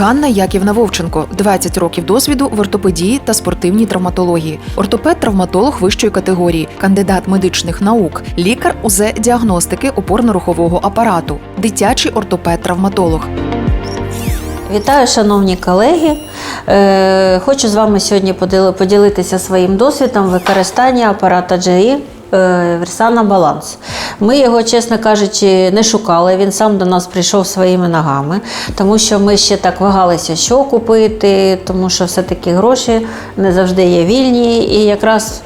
Ганна Яківна Вовченко, 20 років досвіду в ортопедії та спортивній травматології, ортопед-травматолог вищої категорії, кандидат медичних наук, лікар УЗ діагностики опорно-рухового апарату, дитячий ортопед-травматолог. Вітаю, шановні колеги. Е, Хочу з вами сьогодні поділи- поділитися своїм досвідом використання апарата GE е, Баланс. Ми його, чесно кажучи, не шукали. Він сам до нас прийшов своїми ногами, тому що ми ще так вагалися, що купити, тому що все-таки гроші не завжди є вільні. І якраз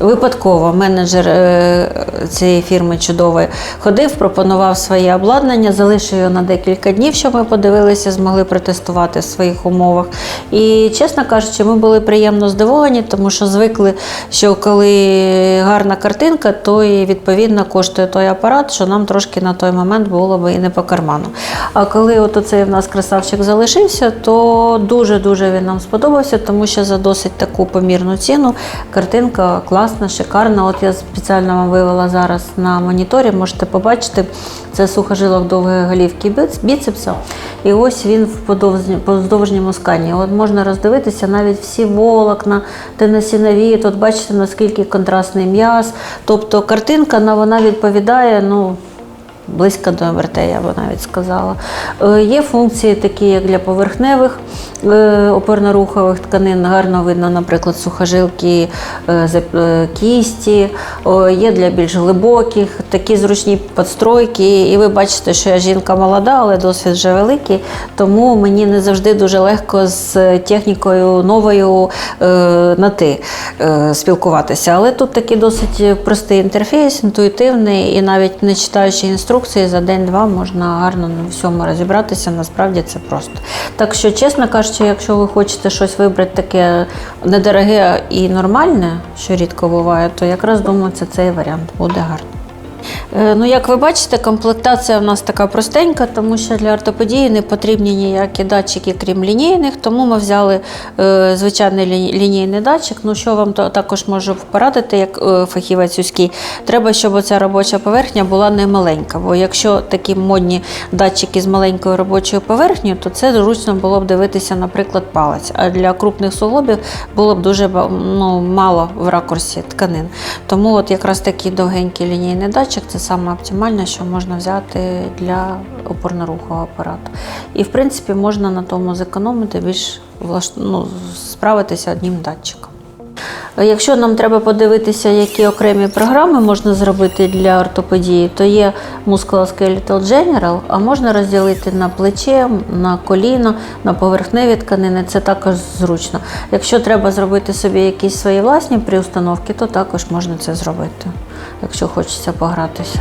Випадково менеджер е, цієї фірми чудової ходив, пропонував своє обладнання, залишив його на декілька днів, щоб ми подивилися, змогли протестувати в своїх умовах. І, чесно кажучи, ми були приємно здивовані, тому що звикли, що коли гарна картинка, то і відповідно коштує той апарат, що нам трошки на той момент було би і не по карману. А коли от оцей в нас красавчик залишився, то дуже-дуже він нам сподобався, тому що за досить таку помірну ціну картинка класна, шикарна. От я спеціально вам вивела зараз на моніторі, можете побачити. Це сухожилок довгої голівки біц- біцепса. І ось він в подовжньому скані. От можна роздивитися навіть всі волокна, теносінові. Тут бачите, наскільки контрастний м'яз. Тобто картинка вона відповідає. ну, Близько до МРТ, я би навіть сказала. Е, Є функції, такі як для поверхневих е, опорно-рухових тканин. Гарно видно, наприклад, сухожилки е, кісті, є для більш глибоких, такі зручні підстройки. І ви бачите, що я жінка молода, але досвід вже великий, тому мені не завжди дуже легко з технікою новою на ти спілкуватися. Але тут такий досить простий інтерфейс, інтуїтивний, і навіть не читаючи інструкції, за день-два можна гарно на всьому розібратися. Насправді це просто. Так що, чесно кажучи, якщо ви хочете щось вибрати таке недороге і нормальне, що рідко буває, то якраз думаю, це цей варіант буде гарно. Е, Ну, як ви бачите, комплектація в нас така простенька, тому що для ортопедії не потрібні ніякі датчики, крім лінійних. Тому ми взяли е, звичайний лінійний датчик. Ну, що вам також можу порадити, як е, фахівець узький, треба, щоб оця робоча поверхня була не маленька. Бо якщо такі модні датчики з маленькою робочою поверхнею, то це зручно було б дивитися, наприклад, палець. А для крупних суглобів було б дуже ну, мало в ракурсі тканин. Тому от якраз такий довгенький лінійний датчик саме оптимальне, що можна взяти для опорно-рухового апарату. І в принципі можна на тому зекономити більш ну, справитися одним датчиком. Якщо нам треба подивитися, які окремі програми можна зробити для ортопедії, то є Musculoskeletal General, а можна розділити на плече, на коліно, на поверхневі тканини. Це також зручно. Якщо треба зробити собі якісь свої власні приустановки, то також можна це зробити, якщо хочеться погратися.